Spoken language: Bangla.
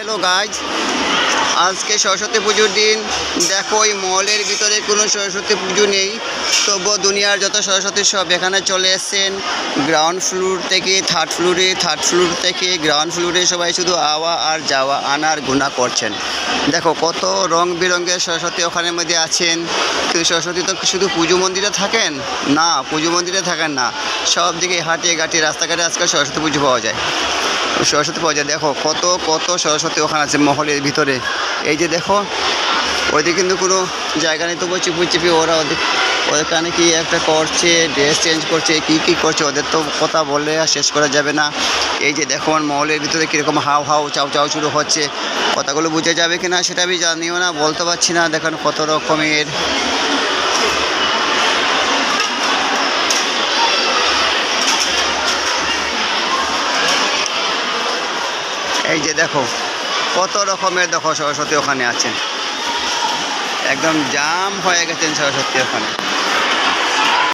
হ্যালো গাইজ আজকে সরস্বতী পুজোর দিন। দেখো ওই মলের ভিতরে কোনো সরস্বতী পুজো নেই। তবুও দুনিয়ার যত সরস্বতী সব এখানে চলে এসছেন। গ্রাউন্ড ফ্লোর থেকে থার্ড ফ্লোরে থার্ড ফ্লোর থেকে গ্রাউন্ড ফ্লোরে সবাই শুধু আওয়া আর যাওয়া আনার গুণা করছেন। দেখো কত রং বেরঙের সরস্বতী ওখানের মধ্যে আছেন। কিন্তু সরস্বতী তো শুধু পুজো মন্দিরে থাকেন? না, পুজো মন্দিরে থাকেন না। সব দিকে হাঁটিয়ে গাটিয়ে রাস্তাঘাটে আজকাল সরস্বতী পুজো পাওয়া যায়। সরস্বতী পূজা, দেখো কত কত সরস্বতী ওখানে আছে মহলের ভিতরে। এই যে দেখো, ওইদিকে কিন্তু কোনো জায়গা নেই তবু চিপি চিপি ওরা ওদের ওখানে কি একটা করছে, ড্রেস চেঞ্জ করছে, কি কি করছে, ওদের তো কথা বলে আর শেষ করা যাবে না। এই যে দেখো, আমার মহলের ভিতরে কীরকম হাও হাও চাউ চাউ শুরু হচ্ছে। কথাগুলো বুঝে যাবে কি না সেটা আমি জানিও না, বলতে পারছি না। দেখুন কত রকমের এই যে দেখো, কত রকমের দেখো সরস্বতী ওখানে আছেন। একদম জাম হয়ে গেছেন সরস্বতী ওখানে।